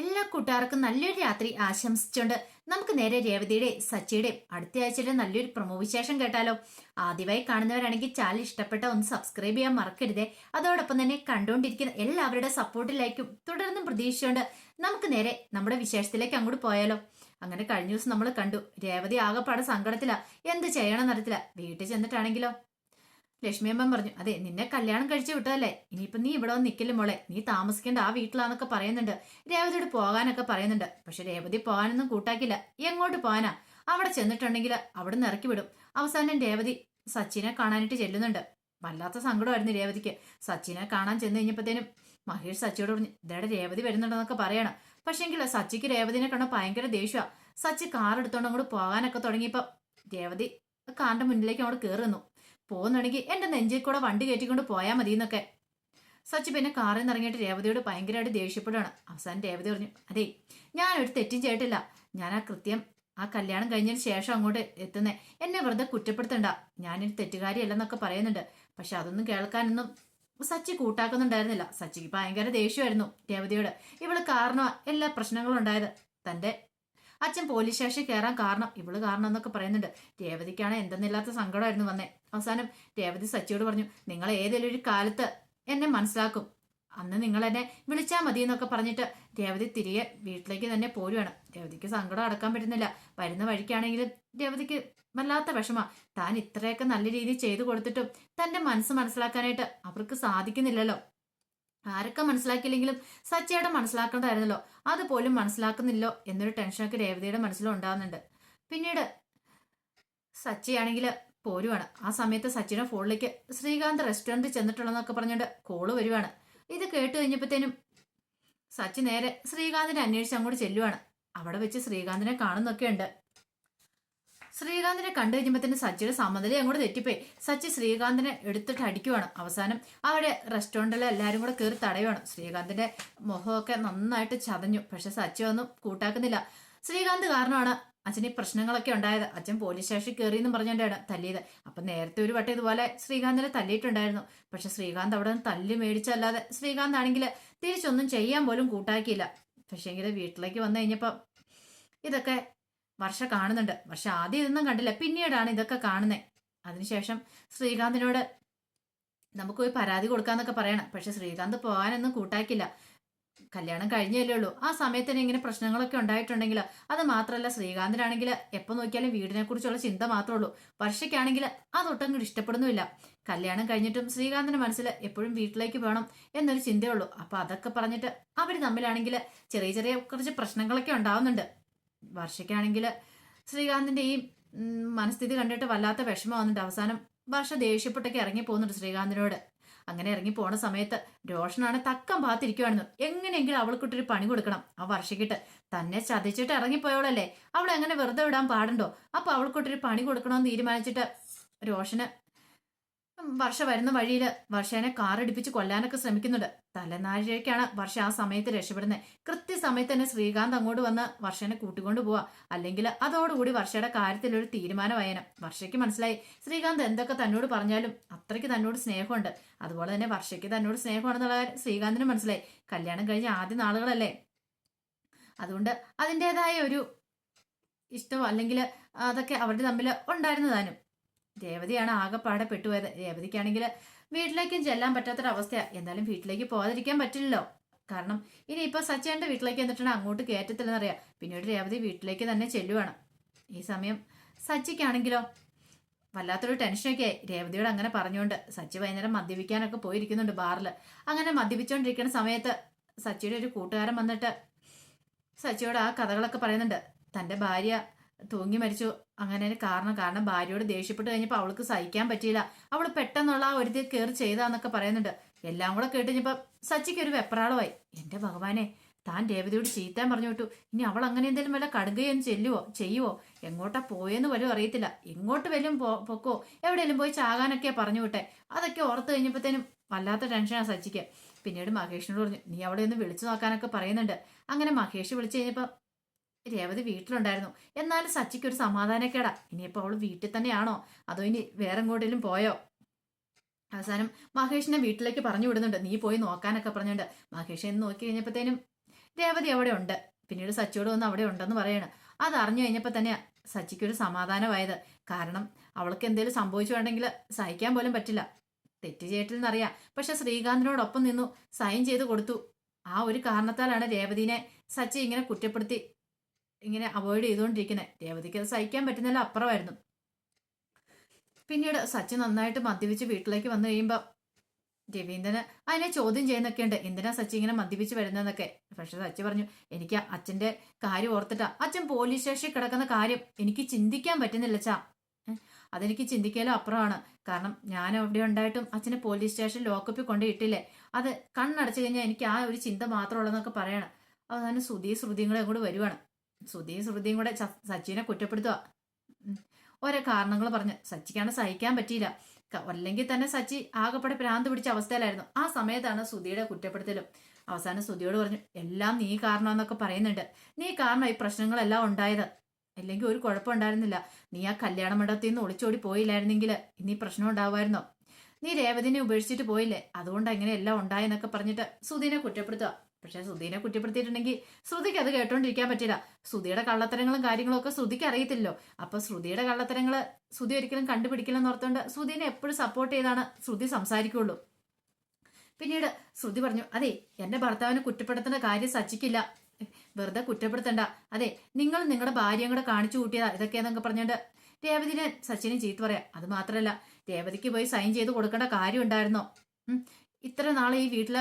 എല്ലാ കൂട്ടുകാർക്കും നല്ലൊരു രാത്രി ആശംസിച്ചുകൊണ്ട് നമുക്ക് നേരെ രേവതിയുടെ സച്ചിയുടെ അടുത്ത ആഴ്ചയിലെ നല്ലൊരു പ്രമോ വിശേഷം കേട്ടാലോ. ആദ്യമായി കാണുന്നവരാണെങ്കിൽ ചാനൽ ഇഷ്ടപ്പെട്ട ഒന്ന് സബ്സ്ക്രൈബ് ചെയ്യാൻ മറക്കരുതേ. അതോടൊപ്പം തന്നെ കണ്ടുകൊണ്ടിരിക്കുന്ന എല്ലാവരുടെ സപ്പോർട്ടിലേക്കും തുടർന്നും പ്രതീക്ഷിച്ചുകൊണ്ട് നമുക്ക് നേരെ നമ്മുടെ വിശേഷത്തിലേക്ക് അങ്ങോട്ട് പോയാലോ. അങ്ങനെ കഴിഞ്ഞ ദിവസം നമ്മൾ കണ്ടു രേവതി ആകെപ്പാടെ സങ്കടത്തില. എന്ത് ചെയ്യണം നടത്തില്ല വീട്ടിൽ ചെന്നിട്ടാണെങ്കിലോ? ലക്ഷ്മിയമ്മൻ പറഞ്ഞു അതെ നിന്നെ കല്യാണം കഴിച്ചു വിട്ടതല്ലേ. ഇനിയിപ്പൊ നീ ഇവിടെ നിൽക്കില്ല മോളെ? നീ താമസിക്കേണ്ട ആ വീട്ടിലാന്നൊക്കെ പറയുന്നുണ്ട്. രേവതിയോട് പോകാനൊക്കെ പറയുന്നുണ്ട്. പക്ഷെ രേവതി പോകാനൊന്നും കൂട്ടാക്കില്ല. എങ്ങോട്ട് പോകാനാ? അവിടെ ചെന്നിട്ടുണ്ടെങ്കിൽ അവിടെ നിന്ന് ഇറക്കി വിടും. അവസാനം രേവതി സച്ചിനെ കാണാനായിട്ട് ചെല്ലുന്നുണ്ട്. വല്ലാത്ത സങ്കടമായിരുന്നു രേവതിക്ക്. സച്ചിനെ കാണാൻ ചെന്ന് കഴിഞ്ഞപ്പോഴത്തേനും മഹേഷ് സച്ചിയോട് പറഞ്ഞു ഇതേടെ രേവതി വരുന്നുണ്ടെന്നൊക്കെ പറയണം. പക്ഷേങ്കിൽ സച്ചിക്ക് രേവതിനെ കണ്ട ഭയങ്കര ദേഷ്യമാണ് സച്ചി കാർ എടുത്തോണ്ട് അങ്ങോട്ട് പോകാനൊക്കെ തുടങ്ങിയപ്പോ രേവതി കാറിന്റെ മുന്നിലേക്ക് അങ്ങോട്ട് കയറുന്നു പോകുന്നുണ്ടെങ്കിൽ എന്റെ നെഞ്ചിൽ കൂടെ വണ്ടി കയറ്റിക്കൊണ്ട് പോയാൽ മതി എന്നൊക്കെ സച്ചി പിന്നെ കാറിൽ നിന്ന് ഇറങ്ങിയിട്ട് രേവതിയോട് ഭയങ്കരമായിട്ട് ദേഷ്യപ്പെടുകയാണ്. അവസാനം രേവതി പറഞ്ഞു അതെ ഒരു തെറ്റും ചെയ്തിട്ടില്ല. ഞാൻ ആ കൃത്യം ആ കല്യാണം കഴിഞ്ഞതിന് ശേഷം അങ്ങോട്ട് എത്തുന്നേ. എന്നെ വെറുതെ കുറ്റപ്പെടുത്തണ്ട. ഞാനൊരു തെറ്റുകാരിയല്ലെന്നൊക്കെ പറയുന്നുണ്ട്. പക്ഷെ അതൊന്നും കേൾക്കാനൊന്നും സച്ചി കൂട്ടാക്കുന്നുണ്ടായിരുന്നില്ല. സച്ചിക്ക് ഭയങ്കര ദേഷ്യമായിരുന്നു രേവതിയോട്. ഇവൾ കാരണം എല്ലാ പ്രശ്നങ്ങളും ഉണ്ടായത്. തന്റെ അച്ഛൻ പോലീസ് സ്റ്റേഷനിൽ കയറാൻ കാരണം ഇവൾ കാരണം എന്നൊക്കെ പറയുന്നുണ്ട്. രേവതിക്കാണ് എന്തെന്നില്ലാത്ത സങ്കടമായിരുന്നു വന്നേ. അവസാനം രേവതി സച്ചിയോട് പറഞ്ഞു നിങ്ങൾ ഏതെങ്കിലും ഒരു കാലത്ത് എന്നെ മനസ്സിലാക്കും. അന്ന് നിങ്ങൾ എന്നെ വിളിച്ചാൽ മതി എന്നൊക്കെ പറഞ്ഞിട്ട് രേവതി തിരികെ വീട്ടിലേക്ക് തന്നെ പോരുവാണ്. രേവതിക്ക് സങ്കടം അടക്കാൻ പറ്റുന്നില്ല. വരുന്ന വഴിക്കാണെങ്കിലും രേവതിക്ക് വല്ലാത്ത വിഷമ. താൻ ഇത്രയൊക്കെ നല്ല രീതിയിൽ ചെയ്തു കൊടുത്തിട്ടും തന്റെ മനസ്സ് മനസ്സിലാക്കാനായിട്ട് അവർക്ക് സാധിക്കുന്നില്ലല്ലോ. ആരൊക്കെ മനസ്സിലാക്കിയില്ലെങ്കിലും സച്ചയുടെ മനസ്സിലാക്കേണ്ടതായിരുന്നല്ലോ. അതുപോലും മനസ്സിലാക്കുന്നില്ലോ എന്നൊരു ടെൻഷനൊക്കെ രേവതിയുടെ മനസ്സിലുണ്ടാകുന്നുണ്ട് പിന്നീട് സച്ചയാണെങ്കിൽ പോരുവാണ്. ആ സമയത്ത് സച്ചിയുടെ ഫോണിലേക്ക് ശ്രീകാന്ത് റെസ്റ്റോറന്റ് ചെന്നിട്ടുള്ളതെന്നൊക്കെ പറഞ്ഞുകൊണ്ട് കോൾ വരുവാണ്. ഇത് കേട്ട് കഴിഞ്ഞപ്പോഴത്തേനും സച്ചി നേരെ ശ്രീകാന്തിനെ അന്വേഷിച്ച് അങ്ങോട്ട് ചെല്ലുവാണ്. അവിടെ വെച്ച് ശ്രീകാന്തിനെ കാണുന്നൊക്കെ ഉണ്ട് ശ്രീകാന്തിനെ കണ്ടു കഴിഞ്ഞപ്പോഴത്തേനും സച്ചിയുടെ സമനില അങ്ങോട്ട് തെറ്റിപ്പോയി. സച്ചി ശ്രീകാന്തിനെ എടുത്തിട്ട് അടിക്കുവാണ് അവസാനം. അവിടെ റെസ്റ്റോറന്റിൽ എല്ലാവരും കൂടെ കയറി തടയുവാണ്. ശ്രീകാന്തിന്റെ മുഖമൊക്കെ നന്നായിട്ട് ചതഞ്ഞു. പക്ഷെ സച്ചി ഒന്നും കൂട്ടാക്കുന്നില്ല. ശ്രീകാന്ത് കാരണമാണ് അച്ഛന് പ്രശ്നങ്ങളൊക്കെ ഉണ്ടായത്. അച്ഛൻ പോലീസ് സ്റ്റേഷനിൽ കയറി എന്നും പറഞ്ഞുകൊണ്ടാണ് തല്ലിയത്. അപ്പൊ നേരത്തെ ഒരു വട്ടം ഇതുപോലെ ശ്രീകാന്തിനെ തല്ലിയിട്ടുണ്ടായിരുന്നു. പക്ഷെ ശ്രീകാന്ത് അവിടെ നിന്ന് തല്ലി മേടിച്ചല്ലാതെ ശ്രീകാന്ത് ആണെങ്കിൽ തിരിച്ചൊന്നും ചെയ്യാൻ പോലും കൂട്ടാക്കിയില്ല. പക്ഷേങ്കിൽ വീട്ടിലേക്ക് വന്നു കഴിഞ്ഞപ്പോൾ ഇതൊക്കെ വർഷ കാണുന്നുണ്ട്. വർഷ ആദ്യം ഇതൊന്നും കണ്ടില്ല. പിന്നീടാണ് ഇതൊക്കെ കാണുന്നത് അതിനുശേഷം ശ്രീകാന്തിനോട് നമുക്ക് പോയി പരാതി കൊടുക്കാന്നൊക്കെ പറയണം. പക്ഷെ ശ്രീകാന്ത് പോകാനൊന്നും കൂട്ടാക്കില്ല. കല്യാണം കഴിഞ്ഞല്ലേ ഉള്ളൂ. ആ സമയത്ത് തന്നെ ഇങ്ങനെ പ്രശ്നങ്ങളൊക്കെ ഉണ്ടായിട്ടുണ്ടെങ്കിൽ അത് മാത്രമല്ല ശ്രീകാന്തിനാണെങ്കിൽ എപ്പോൾ നോക്കിയാലും വീടിനെ കുറിച്ചുള്ള ചിന്ത മാത്രമേ ഉള്ളൂ. വർഷയ്ക്കാണെങ്കിൽ അതൊട്ടങ്ങോട്ട് ഇഷ്ടപ്പെടുന്നുമില്ല. കല്യാണം കഴിഞ്ഞിട്ടും ശ്രീകാന്തിന്റെ മനസ്സിൽ എപ്പോഴും വീട്ടിലേക്ക് വേണം എന്നൊരു ചിന്തയുള്ളൂ അപ്പൊ അതൊക്കെ പറഞ്ഞിട്ട് അവർ തമ്മിലാണെങ്കിൽ ചെറിയ ചെറിയ കുറച്ച് പ്രശ്നങ്ങളൊക്കെ ഉണ്ടാവുന്നുണ്ട്. വർഷയ്ക്കാണെങ്കിൽ ശ്രീകാന്തിന്റെ ഈ മനസ്ഥിതി കണ്ടിട്ട് വല്ലാത്ത വിഷമം വന്നിട്ട് അവസാനം വർഷ ദേഷ്യപ്പെട്ടൊക്കെ ഇറങ്ങി പോകുന്നുണ്ട് ശ്രീകാന്തിനോട്. അങ്ങനെ ഇറങ്ങി പോണ സമയത്ത് രോഷനാണ് തക്കം പാത്തിരിക്കുവാണെന്ന് എങ്ങനെയെങ്കിലും അവൾക്കിട്ടൊരു പണി കൊടുക്കണം. ആ വർഷക്കിട്ട് തന്നെ ചതിച്ചിട്ട് ഇറങ്ങിപ്പോയോളല്ലേ അവളെ അങ്ങനെ വെറുതെ വിടാൻ പാടുണ്ടോ? അപ്പൊ അവൾക്കിട്ടൊരു പണി കൊടുക്കണമെന്ന് തീരുമാനിച്ചിട്ട് രോഷന് വർഷ വരുന്ന വഴിയിൽ വർഷേനെ കാറടിപ്പിച്ച് കൊല്ലാനൊക്കെ ശ്രമിക്കുന്നുണ്ട്. തലനാഴികയ്ക്കാണ് വർഷ ആ സമയത്ത് രക്ഷപ്പെടുന്നത് കൃത്യസമയത്ത് തന്നെ ശ്രീകാന്ത് അങ്ങോട്ട് വന്ന് വർഷേനെ കൂട്ടിക്കൊണ്ട് പോവാ. അല്ലെങ്കിൽ അതോടുകൂടി വർഷയുടെ കാര്യത്തിൽ ഒരു തീരുമാനമായനം. വർഷയ്ക്ക് മനസ്സിലായി. ശ്രീകാന്ത് എന്തൊക്കെ തന്നോട് പറഞ്ഞാലും അത്രയ്ക്ക് തന്നോട് സ്നേഹമുണ്ട്. അതുപോലെ തന്നെ വർഷയ്ക്ക് തന്നോട് സ്നേഹമാണെന്നുള്ള ശ്രീകാന്തിന് മനസ്സിലായി. കല്യാണം കഴിഞ്ഞ ആദ്യ നാളുകളല്ലേ? അതുകൊണ്ട് അതിന്റെതായ ഒരു ഇഷ്ടം അല്ലെങ്കിൽ അതൊക്കെ അവരുടെ തമ്മിൽ ഉണ്ടായിരുന്നതാനും. രേവതിയാണ് ആകെപ്പാടെ പെട്ടുപോയത്. രേവതിക്കാണെങ്കിൽ വീട്ടിലേക്കും ചെല്ലാൻ പറ്റാത്തൊരവസ്ഥയാണ് എന്തായാലും വീട്ടിലേക്ക് പോകാതിരിക്കാൻ പറ്റില്ലല്ലോ. കാരണം ഇനി ഇപ്പൊ സച്ചേന്റെ വീട്ടിലേക്ക് എന്നിട്ടാണ് അങ്ങോട്ട് കയറ്റത്തില്ലെന്നറിയാം. പിന്നീട് രേവതി വീട്ടിലേക്ക് തന്നെ ചെല്ലുവാണ്. ഈ സമയം സച്ചിക്കാണെങ്കിലോ? വല്ലാത്തൊരു ടെൻഷനൊക്കെ രേവതിയോട് അങ്ങനെ പറഞ്ഞുകൊണ്ട് സച്ചി വൈകുന്നേരം മദ്യപിക്കാനൊക്കെ പോയിരിക്കുന്നുണ്ട് ബാറിൽ അങ്ങനെ മദ്യപിച്ചുകൊണ്ടിരിക്കുന്ന സമയത്ത് സച്ചിയുടെ ഒരു കൂട്ടുകാരൻ വന്നിട്ട് സച്ചിയോട് ആ കഥകളൊക്കെ പറയുന്നുണ്ട്. തന്റെ ഭാര്യ തൂങ്ങി മരിച്ചു. അങ്ങനെ കാരണം കാരണം ഭാര്യയോട് ദേഷ്യപ്പെട്ട് കഴിഞ്ഞപ്പോൾ അവൾക്ക് സഹിക്കാൻ പറ്റിയില്ല. അവൾ പെട്ടെന്നുള്ള ആ ഒരു കയറി ചെയ്താന്നൊക്കെ പറയുന്നുണ്ട്. എല്ലാം കൂടെ കേട്ട് കഴിഞ്ഞപ്പോൾ സച്ചിക്ക് ഒരു വെപ്രാളമായി. എന്റെ ഭഗവാനെ താൻ രേവതിയോട് ചീത്താൻ പറഞ്ഞു വിട്ടു. ഇനി അവൾ അങ്ങനെ എന്തെങ്കിലും വല്ല കടുകയെന്ന് ചെല്ലുവോ? ചെയ്യുവോ? എങ്ങോട്ടാ പോയെന്ന് വരും അറിയത്തില്ല. എങ്ങോട്ട് പോ പൊക്കോ? എവിടെയെങ്കിലും പോയി ചാകാനൊക്കെ പറഞ്ഞു വിട്ടെ. അതൊക്കെ ഓർത്ത് കഴിഞ്ഞപ്പോഴത്തേനും വല്ലാത്ത ടെൻഷനാണ് സച്ചിക്ക്. പിന്നീട് മഹേഷിനോട് പറഞ്ഞു നീ അവളെ ഒന്ന് വിളിച്ചു നോക്കാനൊക്കെ പറയുന്നുണ്ട്. അങ്ങനെ മഹേഷ് വിളിച്ചു കഴിഞ്ഞപ്പോൾ രേവതി വീട്ടിലുണ്ടായിരുന്നു. എന്നാലും സച്ചിക്ക് ഒരു സമാധാനക്കേടാ. ഇനിയിപ്പോൾ അവൾ വീട്ടിൽ തന്നെയാണോ? അതോ ഇനി വേറെ എങ്ങോട്ടേലും പോയോ? അവസാനം മഹേഷിനെ വീട്ടിലേക്ക് പറഞ്ഞു വിടുന്നുണ്ട്. നീ പോയി നോക്കാനൊക്കെ പറഞ്ഞുണ്ട് മഹേഷ് എന്ന് നോക്കി കഴിഞ്ഞപ്പോഴത്തേനും രേവതി അവിടെ ഉണ്ട്. പിന്നീട് സച്ചിയോട് വന്ന് അവിടെ ഉണ്ടെന്ന് പറയാണ്. അത് അറിഞ്ഞു കഴിഞ്ഞപ്പോൾ സച്ചിക്ക് സച്ചിക്കൊരു സമാധാനമായത്. കാരണം അവൾക്ക് എന്തെങ്കിലും സംഭവിച്ചുണ്ടെങ്കിൽ സഹിക്കാൻ പോലും പറ്റില്ല. തെറ്റ് ചെയ്യട്ടില്ലെന്നറിയാം പക്ഷെ ശ്രീകാന്തിനോടൊപ്പം നിന്നു സൈൻ ചെയ്ത് കൊടുത്തു. ആ ഒരു കാരണത്താലാണ് രേവതിനെ സച്ചി ഇങ്ങനെ കുറ്റപ്പെടുത്തി ഇങ്ങനെ അവോയ്ഡ് ചെയ്തുകൊണ്ടിരിക്കുന്നത് രേവതിക്ക് അത് സഹിക്കാൻ പറ്റുന്നില്ല അപ്പുറമായിരുന്നു. പിന്നീട് സച്ചിൻ നന്നായിട്ട് മദ്യപിച്ച് വീട്ടിലേക്ക് വന്നു കഴിയുമ്പോൾ രവീന്ദ്രന് അതിനെ ചോദ്യം ചെയ്യുന്നൊക്കെ ഉണ്ട് എന്തിനാ സച്ചി ഇങ്ങനെ മദ്യപിച്ച് വരുന്നതെന്നൊക്കെ. പക്ഷെ സച്ചി പറഞ്ഞു എനിക്ക് അച്ഛന്റെ കാര്യം ഓർത്തിട്ടാ. അച്ഛൻ പോലീസ് സ്റ്റേഷനിൽ കിടക്കുന്ന കാര്യം എനിക്ക് ചിന്തിക്കാൻ പറ്റുന്നില്ല ചാ അതെനിക്ക് ചിന്തിക്കാലും അപ്പുറമാണ്. കാരണം ഞാൻ അവിടെ ഉണ്ടായിട്ടും അച്ഛനെ പോലീസ് സ്റ്റേഷൻ ലോക്കപ്പിൽ കൊണ്ടുപോയിട്ടില്ലേ. അത് കണ്ണടച്ചു കഴിഞ്ഞാൽ എനിക്ക് ആ ഒരു ചിന്ത മാത്രമുള്ളതെന്നൊക്കെ പറയണം. അവസാനം ശ്രുതി ശ്രുതികളെ അങ്ങോട്ട് വരുവാണ്. ശ്രുതിയും ശ്രുതിയും കൂടെ സച്ചിനെ കുറ്റപ്പെടുത്തുക. ഓരോ കാരണങ്ങൾ പറഞ്ഞ് സച്ചിക്കാണ് സഹിക്കാൻ പറ്റിയില്ല. അല്ലെങ്കിൽ തന്നെ സച്ചി ആകെപ്പെടെ പ്രാന്ത് പിടിച്ച അവസ്ഥയിലായിരുന്നു. ആ സമയത്താണ് സുധിയുടെ കുറ്റപ്പെടുത്തലും. അവസാനം സുധിയോട് പറഞ്ഞു എല്ലാം നീ കാരണം എന്നൊക്കെ പറയുന്നുണ്ട്. നീ കാരണം ഈ പ്രശ്നങ്ങളെല്ലാം ഉണ്ടായത്? അല്ലെങ്കിൽ ഒരു കുഴപ്പം ഉണ്ടായിരുന്നില്ല. നീ ആ കല്യാണ മണ്ഡപത്തിൽ നിന്ന് ഒളിച്ചോടി പോയില്ലായിരുന്നെങ്കിൽ ഇനി പ്രശ്നം ഉണ്ടാവുമായിരുന്നോ? നീ രേവതിനെ ഉപേക്ഷിച്ചിട്ട് പോയില്ലേ? അതുകൊണ്ട് അങ്ങനെ എല്ലാം ഉണ്ടായെന്നൊക്കെ പറഞ്ഞിട്ട് സുധീനെ കുറ്റപ്പെടുത്തുക പക്ഷെ സുധീനെ കുറ്റപ്പെടുത്തിയിട്ടുണ്ടെങ്കിൽ ശ്രുതിക്ക് അത് കേട്ടോണ്ടിരിക്കാൻ പറ്റില്ല. ശ്രുതിയുടെ കള്ളത്തരങ്ങളും കാര്യങ്ങളും ഒക്കെ ശ്രുതിക്ക് അറിയത്തില്ലോ അപ്പൊ ശ്രുതിയുടെ കള്ളത്തരങ്ങൾ ശ്രുതി ഒരിക്കലും കണ്ടുപിടിക്കില്ലെന്ന് ഓർത്തുകൊണ്ട് ശ്രുതിനെ എപ്പോഴും സപ്പോർട്ട് ചെയ്താണ് ശ്രുതി സംസാരിക്കുള്ളൂ. പിന്നീട് ശ്രുതി പറഞ്ഞു അതെ എന്റെ ഭർത്താവിനെ കുറ്റപ്പെടുത്തേണ്ട കാര്യം സച്ചിക്കില്ല. വെറുതെ കുറ്റപ്പെടുത്തണ്ട. അതെ നിങ്ങൾ നിങ്ങളുടെ ഭാര്യയും കൂടെ കാണിച്ചു കൂട്ടിയതാ ഇതൊക്കെയാന്നൊക്കെ പറഞ്ഞുകൊണ്ട് രേവതിനെ സച്ചിനെ ചീത്ത പറയാം. അത് മാത്രമല്ല രേവതിക്ക് പോയി സൈൻ ചെയ്ത് കൊടുക്കേണ്ട കാര്യം ഉണ്ടായിരുന്നോ. ഇത്ര നാളെ ഈ വീട്ടിൽ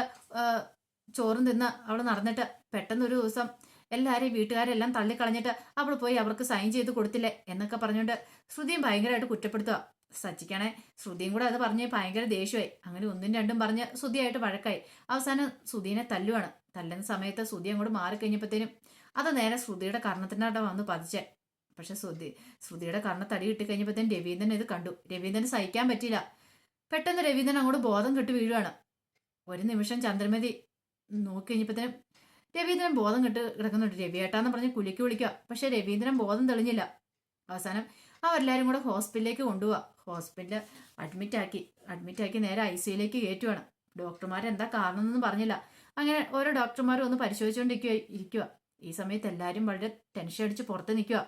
ചോറും തിന്ന് അവൾ നടന്നിട്ട് പെട്ടെന്ന് ഒരു ദിവസം എല്ലാവരെയും വീട്ടുകാരെല്ലാം തള്ളിക്കളഞ്ഞിട്ട് അവൾ പോയി അവർക്ക് സൈൻ ചെയ്ത് കൊടുത്തില്ലേ എന്നൊക്കെ പറഞ്ഞുകൊണ്ട് ശ്രുതിയും ഭയങ്കരമായിട്ട് കുറ്റപ്പെടുത്തുക സച്ചിക്കാണെ ശ്രുതിയും കൂടെ അത് പറഞ്ഞ് ഭയങ്കര ദേഷ്യമായി അങ്ങനെ ഒന്നും രണ്ടും പറഞ്ഞ് ശ്രുതിയായിട്ട് വഴക്കായി. അവസാനം സുധീനെ തല്ലുവാണ്. തല്ലുന്ന സമയത്ത് ശ്രുതി അങ്ങോട്ട് മാറിക്കഴിഞ്ഞപ്പോഴത്തേനും അത് നേരെ ശ്രുതിയുടെ കർണത്തിനവിടെ വന്ന് പതിച്ചേ. പക്ഷെ ശ്രുതി ശ്രുതിയുടെ കർണത്തടി കിട്ടി കഴിഞ്ഞപ്പോഴത്തേനും രവീന്ദ്രൻ ഇത് കണ്ടു. രവീന്ദ്രന് സഹിക്കാൻ പറ്റിയില്ല. പെട്ടെന്ന് രവീന്ദ്രൻ അങ്ങോട്ട് ബോധം കെട്ട് വീഴുവാണ്. ഒരു നിമിഷം ചന്ദ്രമതി നോക്കി രവീന്ദ്രൻ ബോധം കെട്ട് കിടക്കുന്നുണ്ട്. രവിയേട്ടാന്ന് പറഞ്ഞ് കുലിക്ക് വിളിക്കുക. പക്ഷെ രവീന്ദ്രൻ ബോധം തെളിഞ്ഞില്ല. അവസാനം അവരെല്ലാവരും കൂടെ ഹോസ്പിറ്റലിലേക്ക് കൊണ്ടുപോവാ. ഹോസ്പിറ്റലിൽ അഡ്മിറ്റ് ആക്കി. അഡ്മിറ്റ് ആക്കി നേരെ ഐ സിയിലേക്ക് കയറ്റുവാണ്. ഡോക്ടർമാർ എന്താ കാരണം പറഞ്ഞില്ല. അങ്ങനെ ഓരോ ഡോക്ടർമാരും ഒന്ന് പരിശോധിച്ചുകൊണ്ടിരിക്കുക ഇരിക്കുക ഈ സമയത്ത് എല്ലാവരും വളരെ ടെൻഷൻ അടിച്ച് പുറത്ത് നിൽക്കുക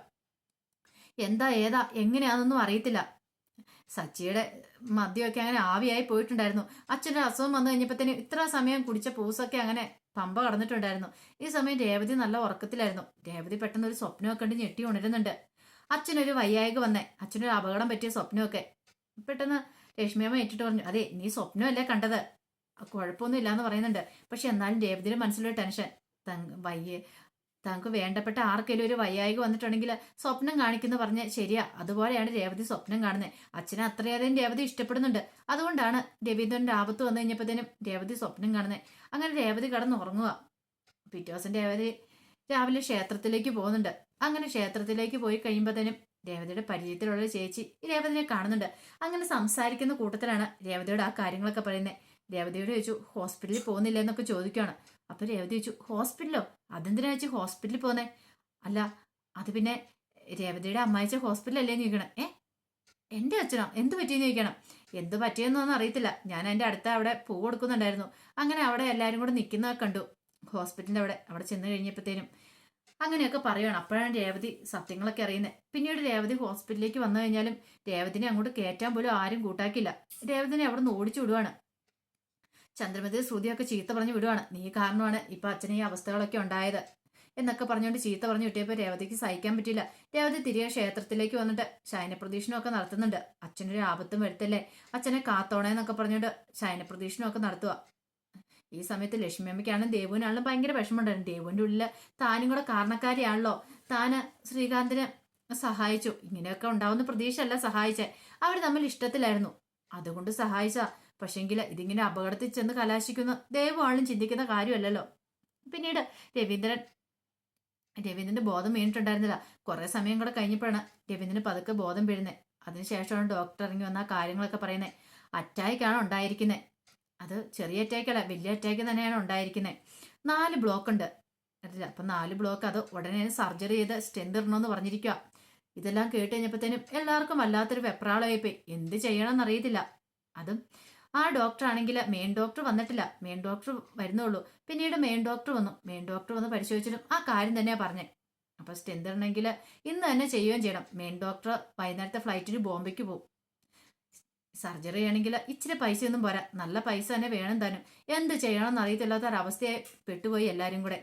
എന്താ ഏതാ എങ്ങനെയാണെന്നൊന്നും അറിയത്തില്ല. സച്ചിയുടെ മദ്യമൊക്കെ അങ്ങനെ ആവിയായി പോയിട്ടുണ്ടായിരുന്നു. അച്ഛന്റെ അസുഖം വന്നു കഴിഞ്ഞപ്പോഴത്തേനും ഇത്ര സമയം കുടിച്ച പൂസൊക്കെ അങ്ങനെ പമ്പ കടന്നിട്ടുണ്ടായിരുന്നു. ഈ സമയം രേവതി നല്ല ഉറക്കത്തിലായിരുന്നു. രേവതി പെട്ടെന്ന് ഒരു സ്വപ്നമൊക്കെ കണ്ട് ഞെട്ടി ഉണരുന്നുണ്ട്. അച്ഛനൊരു വയ്യായിക വന്നേ. അച്ഛനൊരു അപകടം പറ്റിയ സ്വപ്നമൊക്കെ. പെട്ടെന്ന് രേഷ്മിയമ്മ ഏറ്റിട്ട് പറഞ്ഞു അതെ നീ സ്വപ്നമല്ലേ കണ്ടത്? കുഴപ്പമൊന്നും ഇല്ലാന്ന് പറയുന്നുണ്ട്. പക്ഷെ എന്നാലും രേവതിയുടെ മനസ്സിലൊരു ടെൻഷൻ വയ്യ തങ്ങൾക്ക് വേണ്ടപ്പെട്ട ആർക്കെങ്കിലും ഒരു വയ്യായിക വന്നിട്ടുണ്ടെങ്കിൽ സ്വപ്നം കാണിക്കുന്ന പറഞ്ഞ് ശരിയാ അതുപോലെയാണ് രേവതി സ്വപ്നം കാണുന്നത്. അച്ഛനെ അത്രയധികം രേവതി ഇഷ്ടപ്പെടുന്നുണ്ട്. അതുകൊണ്ടാണ് രവീന്ദ്രന്റെ ആപത്ത് വന്നു കഴിഞ്ഞപ്പോഴത്തേനും രേവതി സ്വപ്നം കാണുന്നത്. അങ്ങനെ രേവതി കടന്ന് ഉറങ്ങുക പിറ്റേ ദിവസം രേവതി രാവിലെ ക്ഷേത്രത്തിലേക്ക് പോകുന്നുണ്ട്. അങ്ങനെ ക്ഷേത്രത്തിലേക്ക് പോയി കഴിയുമ്പോഴത്തേനും രേവതിയുടെ പരിചയത്തിലുള്ള ചേച്ചി രേവതിനെ കാണുന്നുണ്ട്. അങ്ങനെ സംസാരിക്കുന്ന കൂട്ടത്തിലാണ് രേവതിയുടെ ആ കാര്യങ്ങളൊക്കെ പറയുന്നത്. രേവതിയോട് ചോദിച്ചു ഹോസ്പിറ്റലിൽ പോകുന്നില്ല? എന്നൊക്കെ ചോദിക്കുകയാണ് അപ്പോൾ രേവതി ചോദിച്ചു ഹോസ്പിറ്റലോ? അതെന്തിനാ വെച്ച് ഹോസ്പിറ്റലിൽ പോന്നേ? അല്ല അത് പിന്നെ രേവതിയുടെ അമ്മായിച്ച ഹോസ്പിറ്റലല്ലേ ചോദിക്കണം ഏ? എന്റെ അച്ഛനോ? എന്ത് പറ്റിയെന്ന് ചോദിക്കണം. എന്ത് പറ്റിയെന്നൊന്നും അറിയത്തില്ല. ഞാൻ എന്റെ അടുത്ത അവിടെ പൂ കൊടുക്കുന്നുണ്ടായിരുന്നു. അങ്ങനെ അവിടെ എല്ലാവരും കൂടെ നിൽക്കുന്നതൊക്കെ കണ്ടു. ഹോസ്പിറ്റലിന്റെ അവിടെ അവിടെ ചെന്ന് കഴിഞ്ഞപ്പോഴത്തേനും അങ്ങനെയൊക്കെ പറയണം അപ്പോഴാണ് രേവതി സത്യങ്ങളൊക്കെ അറിയുന്നത് പിന്നീട് രേവതി ഹോസ്പിറ്റലിലേക്ക് വന്നു കഴിഞ്ഞാലും രേവതിനെ അങ്ങോട്ട് കയറ്റാൻ പോലും ആരും കൂട്ടാക്കില്ല രേവതിനെ അവിടെ നിന്ന് ഓടിച്ചു വിടുവാണ്. ചന്ദ്രമതി ശ്രുതിയൊക്കെ ചീത്ത പറഞ്ഞു വിടുവാണ്. നീ കാരണമാണ് ഇപ്പൊ അച്ഛന് ഈ അവസ്ഥകളൊക്കെ ഉണ്ടായത്. എന്നൊക്കെ പറഞ്ഞുകൊണ്ട് ചീത്ത പറഞ്ഞു കിട്ടിയപ്പോ രേവതിക്ക് സഹിക്കാൻ പറ്റില്ല രേവതി തിരികെ ക്ഷേത്രത്തിലേക്ക് വന്നിട്ട് ശയനപ്രദീക്ഷണമൊക്കെ നടത്തുന്നുണ്ട്. അച്ഛനൊരു ആപത്തും വരുത്തല്ലേ? അച്ഛനെ കാത്തോണേന്നൊക്കെ പറഞ്ഞുകൊണ്ട് ശയനപ്രദീക്ഷണമൊക്കെ നടത്തുക ഈ സമയത്ത് ലക്ഷ്മിയമ്മയ്ക്കാണെങ്കിലും ദേവുവിനാണെങ്കിലും ഭയങ്കര വിഷമമുണ്ടായിരുന്നു ദേവുവിന്റെ ഉള്ളിൽ താനും കൂടെ കാരണക്കാരിയാണല്ലോ. താന് ശ്രീകാന്തിനെ സഹായിച്ചു. ഇങ്ങനെയൊക്കെ ഉണ്ടാവുന്ന പ്രതീക്ഷയല്ല സഹായിച്ചേ. അവർ തമ്മിൽ ഇഷ്ടത്തിലായിരുന്നു. അതുകൊണ്ട് സഹായിച്ച പക്ഷെങ്കിൽ ഇതിങ്ങനെ അപകടത്തിൽ ചെന്ന് കലാശിക്കുന്ന ദേവുവാളും ചിന്തിക്കുന്ന കാര്യമല്ലല്ലോ. പിന്നീട് രവീന്ദ്രൻ രവീന്ദ്രന്റെ ബോധം വീണിട്ടുണ്ടായിരുന്നില്ല. കുറെ സമയം കൂടെ കഴിഞ്ഞപ്പോഴാണ് രവീന്ദ്രന് പതുക്കെ ബോധം വീഴുന്നത് അതിനുശേഷമാണ് ഡോക്ടർ ഇറങ്ങി വന്ന കാര്യങ്ങളൊക്കെ പറയുന്നത് അറ്റാക്കാണ് ഉണ്ടായിരിക്കുന്നത് അത് ചെറിയ അറ്റാക്കല്ല വലിയ അറ്റാക്ക് തന്നെയാണ് ഉണ്ടായിരിക്കുന്നത് നാല് ബ്ലോക്ക് ഉണ്ട്. അറിയില്ല അപ്പം നാല് ബ്ലോക്ക് അത് ഉടനെ സർജറി ചെയ്ത് സ്റ്റെന്ത് ഇടണമെന്ന് പറഞ്ഞിരിക്കുക ഇതെല്ലാം കേട്ട് കഴിഞ്ഞപ്പോഴത്തേനും എല്ലാവർക്കും വല്ലാത്തൊരു വെപ്രാളമായിപ്പോയി. എന്ത് ചെയ്യണമെന്ന് അറിയത്തില്ല അതും ആ ഡോക്ടർ ആണെങ്കിൽ മെയിൻ ഡോക്ടർ വന്നിട്ടില്ല. മെയിൻ ഡോക്ടർ വരുന്നുള്ളൂ. പിന്നീട് മെയിൻ ഡോക്ടർ വന്നു. മെയിൻ ഡോക്ടർ വന്ന് പരിശോധിച്ചിട്ടും ആ കാര്യം തന്നെയാണ് പറഞ്ഞത് അപ്പോൾ സ്റ്റെന്ത് ഉണ്ടെങ്കിൽ ഇന്ന് തന്നെ ചെയ്യുകയും ചെയ്യണം. മെയിൻ ഡോക്ടർ വൈകുന്നേരത്തെ ഫ്ലൈറ്റിന് ബോംബെക്ക് പോകും സർജറി ആണെങ്കിൽ ഇച്ചിരി പൈസയൊന്നും പോരാ. നല്ല പൈസ തന്നെ വേണം താനും എന്ത് ചെയ്യണമെന്ന് അറിയത്തില്ലാത്ത ഒരവസ്ഥയെ പെട്ടുപോയി എല്ലാവരും കൂടെ.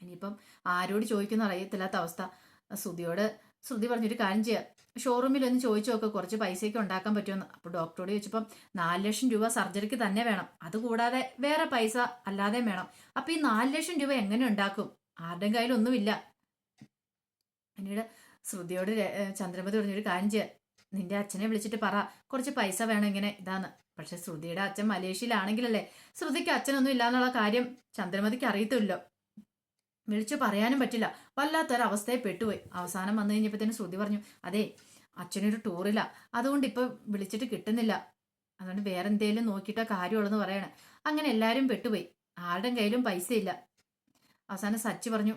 ഇനിയിപ്പം ആരോട് ചോദിക്കുന്ന അറിയത്തില്ലാത്ത അവസ്ഥ. ശ്രുതിയോട് ശ്രുതി പറഞ്ഞൊരു കാര്യം ചെയ്യാം. ഷോറൂമിൽ ഒന്ന് ചോദിച്ചു നോക്ക് കുറച്ച് പൈസയൊക്കെ ഉണ്ടാക്കാൻ പറ്റുമെന്ന്. അപ്പോൾ ഡോക്ടറോട് ചോദിച്ചപ്പം നാല് ലക്ഷം രൂപ സർജറിക്ക് തന്നെ വേണം. അതുകൂടാതെ വേറെ പൈസ അല്ലാതെ വേണം. അപ്പോൾ ഈ നാല് ലക്ഷം രൂപ എങ്ങനെ ഉണ്ടാക്കും? ആരുടെയും കയ്യിലൊന്നുമില്ല. പിന്നീട് ശ്രുതിയോട് ചന്ദ്രമതി പറഞ്ഞൊരു കാര്യം ചെയ്യാം. നിന്റെ അച്ഛനെ വിളിച്ചിട്ട് പറ കുറച്ച് പൈസ വേണം ഇങ്ങനെ ഇതാന്ന്. പക്ഷെ ശ്രുതിയുടെ അച്ഛൻ മലേഷ്യയിലാണെങ്കിലല്ലേ? ശ്രുതിക്ക് അച്ഛനൊന്നും ഇല്ലാന്നുള്ള കാര്യം ചന്ദ്രമതിക്ക് അറിയത്തില്ലോ വിളിച്ചു പറയാനും പറ്റില്ല. വല്ലാത്തൊരവസ്ഥയെ പെട്ടുപോയി. അവസാനം വന്നു കഴിഞ്ഞപ്പോഴത്തേനും ശ്രുതി പറഞ്ഞു അതെ അച്ഛനൊരു ടൂറില്ല അതുകൊണ്ട് ഇപ്പൊ വിളിച്ചിട്ട് കിട്ടുന്നില്ല. അതുകൊണ്ട് വേറെ എന്തേലും നോക്കിയിട്ടോ കാര്യമുള്ളെന്ന് പറയണേ. അങ്ങനെ എല്ലാരും പെട്ടുപോയി. ആരുടെ കയ്യിലും പൈസയില്ല. അവസാനം സച്ചി പറഞ്ഞു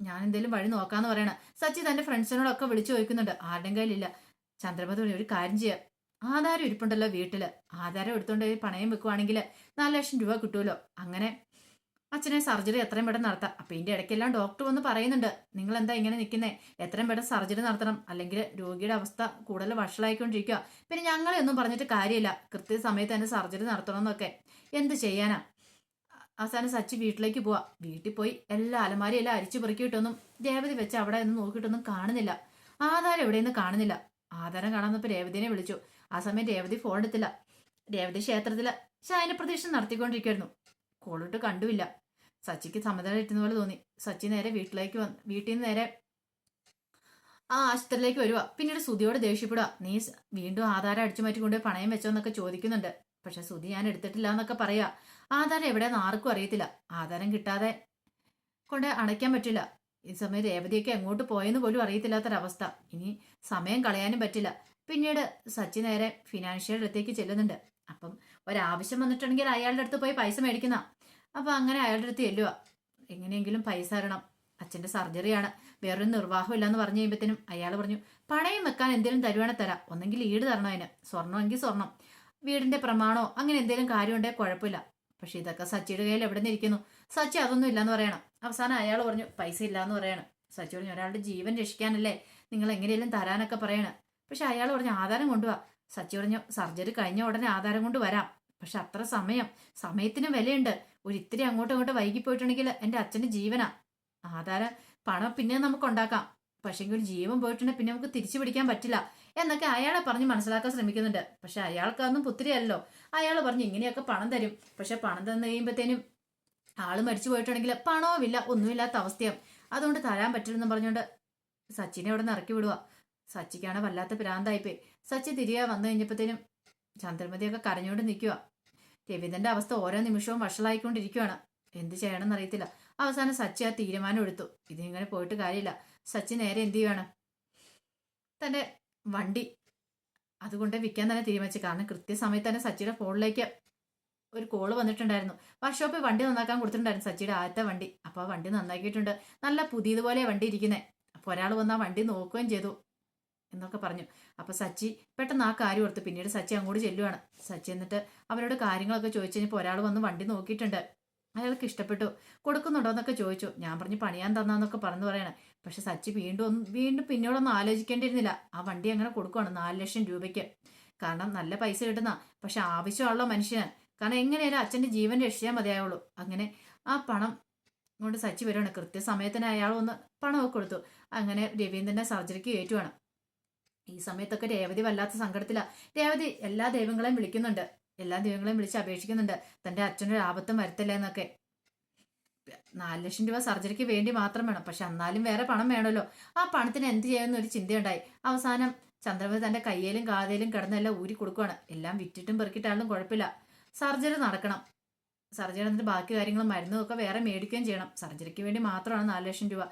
ഞാൻ എന്തേലും വഴി നോക്കാന്ന് പറയണ. സച്ചി തന്റെ ഫ്രണ്ട്സിനോടൊക്കെ വിളിച്ചു ചോദിക്കുന്നുണ്ട് ആരുടെയും കയ്യിലില്ല. ചന്ദ്രമതി ഒരു കാര്യം ചെയ്യാം. ആധാരം ഇരിപ്പുണ്ടല്ലോ വീട്ടിൽ. ആധാരം എടുത്തോണ്ട് പണയം വെക്കുവാണെങ്കിൽ നാല് ലക്ഷം രൂപ കിട്ടുമല്ലോ അങ്ങനെ അച്ഛനെ സർജറി എത്രയും പെട്ടെന്ന് നടത്താം. അപ്പൊ ഇതിന്റെ ഇടയ്ക്കെല്ലാം ഡോക്ടർ വന്ന് പറയുന്നുണ്ട്. നിങ്ങൾ എന്താ ഇങ്ങനെ നിൽക്കുന്നേ എത്രയും പെട്ടെന്ന് സർജറി നടത്തണം. അല്ലെങ്കിൽ രോഗിയുടെ അവസ്ഥ കൂടുതൽ വഷളായിക്കൊണ്ടിരിക്കുക. പിന്നെ ഞങ്ങളെ ഒന്നും പറഞ്ഞിട്ട് കാര്യമില്ല. കൃത്യസമയത്ത് തന്നെ സർജറി നടത്തണം എന്നൊക്കെ. എന്ത് ചെയ്യാനാ? അവസാനം സച്ചി വീട്ടിലേക്ക് പോവാ. വീട്ടിൽ പോയി എല്ലാ അലമാരിയെല്ലാം അരിച്ചു പെറുക്കിയിട്ടൊന്നും രേവതി വെച്ച് അവിടെ ഒന്നും നോക്കിയിട്ടൊന്നും കാണുന്നില്ല. ആധാരം എവിടെയൊന്നും കാണുന്നില്ല. ആധാരം കാണാന്നപ്പോ രേവതിനെ വിളിച്ചു. ആ സമയം രേവതി ഫോൺ എടുത്തില്ല. രേവതി ക്ഷേത്രത്തിൽ ശയന പ്രദക്ഷിണം നടത്തിക്കൊണ്ടിരിക്കുകയായിരുന്നു കോളിട്ട് കണ്ടുമില്ല. സച്ചിക്ക് സമ്മതം കിട്ടുന്ന പോലെ തോന്നി. സച്ചി നേരെ വീട്ടിലേക്ക് വന്ന് വീട്ടിൽ നിന്ന് നേരെ ആ ആശുപത്രിയിലേക്ക് വരുവാ. പിന്നീട് സുതിയോട് ദേഷ്യപ്പെടുക നീ വീണ്ടും ആധാരം അടിച്ചു മാറ്റിക്കൊണ്ട് പണയം വെച്ചോന്നൊക്കെ ചോദിക്കുന്നുണ്ട്. പക്ഷെ സുതി ഞാൻ എടുത്തിട്ടില്ല എന്നൊക്കെ പറയാ. ആധാരം എവിടെയാന്ന് ആർക്കും അറിയത്തില്ല. ആധാരം കിട്ടാതെ കൊണ്ട് അടയ്ക്കാൻ പറ്റില്ല. ഈ സമയം രേവതിയൊക്കെ എങ്ങോട്ട് പോയെന്ന് പോലും അറിയത്തില്ലാത്തൊരവസ്ഥ. ഇനി സമയം കളയാനും പറ്റില്ല. പിന്നീട് സച്ചി നേരെ ഫിനാൻഷ്യൽ അടുത്തേക്ക് ചെല്ലുന്നുണ്ട്. അപ്പം ഒരാവശ്യം വന്നിട്ടുണ്ടെങ്കിൽ അയാളുടെ അടുത്ത് പോയി പൈസ മേടിക്കുന്ന. അപ്പം അങ്ങനെ അയാളുടെ അടുത്ത് ചെല്ലുക എങ്ങനെയെങ്കിലും പൈസ തരണം. അച്ഛന്റെ സർജറിയാണ് വേറൊരു നിർവാഹം എന്ന് പറഞ്ഞു കഴിയുമ്പോഴത്തേനും അയാൾ പറഞ്ഞു പണയം വെക്കാൻ എന്തെങ്കിലും തരുവാണെ തരാം. ഒന്നെങ്കിൽ ഈട് തരണം അതിന്. സ്വർണമെങ്കിൽ സ്വർണം വീടിന്റെ പ്രമാണോ അങ്ങനെ എന്തെങ്കിലും കാര്യമുണ്ടെങ്കിൽ കുഴപ്പമില്ല. പക്ഷെ ഇതൊക്കെ സച്ചിയുടെ കയ്യിൽ എവിടെ നിന്നിരിക്കുന്നു സച്ചി അതൊന്നും ഇല്ലയെന്ന് പറയണം. അവസാനം അയാൾ പറഞ്ഞു പൈസ ഇല്ലയെന്ന് പറയണം. സച്ചി പറഞ്ഞു ഒരാളുടെ ജീവൻ രക്ഷിക്കാനല്ലേ നിങ്ങൾ എങ്ങനെയെങ്കിലും തരാനൊക്കെ പറയണം. പക്ഷെ അയാൾ പറഞ്ഞു ആധാരം കൊണ്ടുപോവാ സച്ചി പറഞ്ഞു സർജറി കഴിഞ്ഞ ഉടനെ ആധാരം കൊണ്ട് വരാം. പക്ഷെ അത്ര സമയം സമയത്തിന് വിലയുണ്ട്. ഒരു ഇത്തിരി അങ്ങോട്ടും ഇങ്ങോട്ടും വൈകി പോയിട്ടുണ്ടെങ്കിൽ എന്റെ അച്ഛന്റെ ജീവനാ. ആധാരം പണം പിന്നെ നമുക്ക് ഉണ്ടാക്കാം. പക്ഷേ ഒരു ജീവൻ പോയിട്ടുണ്ടെങ്കിൽ പിന്നെ നമുക്ക് തിരിച്ചു പിടിക്കാൻ പറ്റില്ല എന്നൊക്കെ അയാളെ പറഞ്ഞ് മനസ്സിലാക്കാൻ ശ്രമിക്കുന്നുണ്ട്. പക്ഷെ അയാൾക്കൊന്നും പുത്തിരിയല്ലോ അയാൾ പറഞ്ഞ് ഇങ്ങനെയൊക്കെ പണം തരും. പക്ഷെ പണം തന്നു കഴിയുമ്പോഴത്തേനും ആൾ മരിച്ചു പോയിട്ടുണ്ടെങ്കിൽ പണവുമില്ല ഒന്നുമില്ലാത്ത അവസ്ഥയാവും അതുകൊണ്ട് തരാൻ പറ്റില്ലെന്ന് പറഞ്ഞുകൊണ്ട് സച്ചിനെ അവിടെ നിന്ന് ഇറക്കി വിടുക സച്ചിക്കാണ് വല്ലാത്ത പ്രാന്തായിപ്പോയി സച്ചി തിരികെ വന്നു കഴിഞ്ഞപ്പോഴത്തേനും ചന്ദ്രമതിയൊക്കെ കരഞ്ഞുകൊണ്ട് നിൽക്കുക രവീന്ദ്രന്റെ അവസ്ഥ ഓരോ നിമിഷവും വഷളായിക്കൊണ്ടിരിക്കുകയാണ് എന്ത് ചെയ്യണമെന്ന് അറിയത്തില്ല അവസാനം സച്ചി ആ തീരുമാനം എടുത്തു. ഇതിങ്ങനെ പോയിട്ട് കാര്യമില്ല. സച്ചി നേരെ എന്ത് ചെയ്യുകയാണ് തന്റെ വണ്ടി അതുകൊണ്ട് വിൽക്കാൻ തന്നെ തീരുമാനിച്ചു. കാരണം കൃത്യസമയത്ത് തന്നെ സച്ചിയുടെ ഫോണിലേക്ക് ഒരു കോൾ വന്നിട്ടുണ്ടായിരുന്നു. വർക്ക്ഷോപ്പിൽ വണ്ടി നന്നാക്കാൻ കൊടുത്തിട്ടുണ്ടായിരുന്നു സച്ചിയുടെ ആദ്യത്തെ വണ്ടി. അപ്പോൾ ആ വണ്ടി നന്നാക്കിയിട്ടുണ്ട്. നല്ല പുതിയതുപോലെ വണ്ടി ഇരിക്കുന്നത് അപ്പോൾ ഒരാൾ വന്ന് ആ വണ്ടി നോക്കുകയും ചെയ്തു. എന്നൊക്കെ പറഞ്ഞു. അപ്പോൾ സച്ചി പെട്ടെന്ന് ആ കാര്യം ഓർത്ത്. പിന്നീട് സച്ചി അങ്ങോട്ട് ചെല്ലുവാണ്. സച്ചി എന്നിട്ട് അവരോട് കാര്യങ്ങളൊക്കെ ചോദിച്ചു കഴിഞ്ഞപ്പോൾ ഒരാൾ വന്ന് വണ്ടി നോക്കിയിട്ടുണ്ട്. അയാൾക്ക് ഇഷ്ടപ്പെട്ടു. കൊടുക്കുന്നുണ്ടോ എന്നൊക്കെ ചോദിച്ചു. ഞാൻ പറഞ്ഞു പണിയാൻ തന്നാന്നൊക്കെ പറഞ്ഞു പറയണേ. പക്ഷെ സച്ചി വീണ്ടും ഒന്ന് വീണ്ടും പിന്നീടൊന്നും ആലോചിക്കേണ്ടിയിരുന്നില്ല. ആ വണ്ടി അങ്ങനെ കൊടുക്കുവാണ് നാല് ലക്ഷം രൂപയ്ക്ക്. കാരണം നല്ല പൈസ കിട്ടുന്ന. പക്ഷെ ആവശ്യമുള്ള മനുഷ്യന്. കാരണം എങ്ങനെയാലും അച്ഛന്റെ ജീവൻ രക്ഷിച്ചാൽ മതിയാവുള്ളൂ. അങ്ങനെ ആ പണം കൊണ്ട് സച്ചി വരുവാണ്. കൃത്യസമയത്തിന് അയാൾ ഒന്ന് പണമൊക്കെ കൊടുത്തു. അങ്ങനെ രവീന്ദ്രന്റെ സർജറിക്ക് കയറ്റുവാണ്. ഈ സമയത്തൊക്കെ രേവതി വല്ലാത്ത സങ്കടത്തില. രേവതി എല്ലാ ദൈവങ്ങളെയും വിളിക്കുന്നുണ്ട്. എല്ലാ ദൈവങ്ങളെയും വിളിച്ച് അപേക്ഷിക്കുന്നുണ്ട്. തന്റെ അച്ഛനൊരു ആപത്തും വരത്തില്ല എന്നൊക്കെ. നാല് ലക്ഷം രൂപ സർജറിക്ക് വേണ്ടി മാത്രം വേണം. പക്ഷെ എന്നാലും വേറെ പണം വേണമല്ലോ. ആ പണത്തിന് എന്ത് ചെയ്യുമെന്ന് ഒരു ചിന്തയുണ്ടായി. അവസാനം ചന്ദ്രമതി തന്റെ കയ്യിലും കാതയിലും കിടന്നെല്ലാം ഊരി കൊടുക്കുവാണ്. എല്ലാം വിറ്റിട്ടും പെറുക്കിട്ടാലും കുഴപ്പമില്ല. സർജറി നടക്കണം. സർജറി എന്നിട്ട് ബാക്കി കാര്യങ്ങളും മരുന്നും ഒക്കെ വേറെ മേടിക്കുകയും ചെയ്യണം. സർജറിക്ക് വേണ്ടി മാത്രമാണ് നാല് ലക്ഷം രൂപ.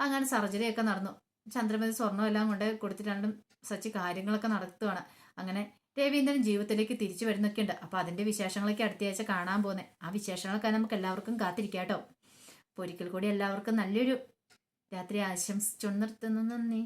അങ്ങനെ സർജറിയൊക്കെ നടന്നു. ചന്ദ്രമതി സ്വർണം എല്ലാം കൊണ്ട് കൊടുത്തിട്ടാണ് സച്ചി കാര്യങ്ങളൊക്കെ നടത്തുവാണ്. അങ്ങനെ രവീന്ദ്രൻ ജീവിതത്തിലേക്ക് തിരിച്ചു വരുന്നൊക്കെ ഉണ്ട് അപ്പൊ അതിന്റെ വിശേഷങ്ങളൊക്കെ അടുത്തയാഴ്ച കാണാൻ പോകുന്നത് ആ വിശേഷങ്ങളൊക്കെ നമുക്ക് എല്ലാവർക്കും കാത്തിരിക്കാം കേട്ടോ. അപ്പോൾ ഒരിക്കൽ കൂടി എല്ലാവർക്കും നല്ലൊരു രാത്രി ആശംസിച്ചു നിർത്തുന്നു നന്ദി.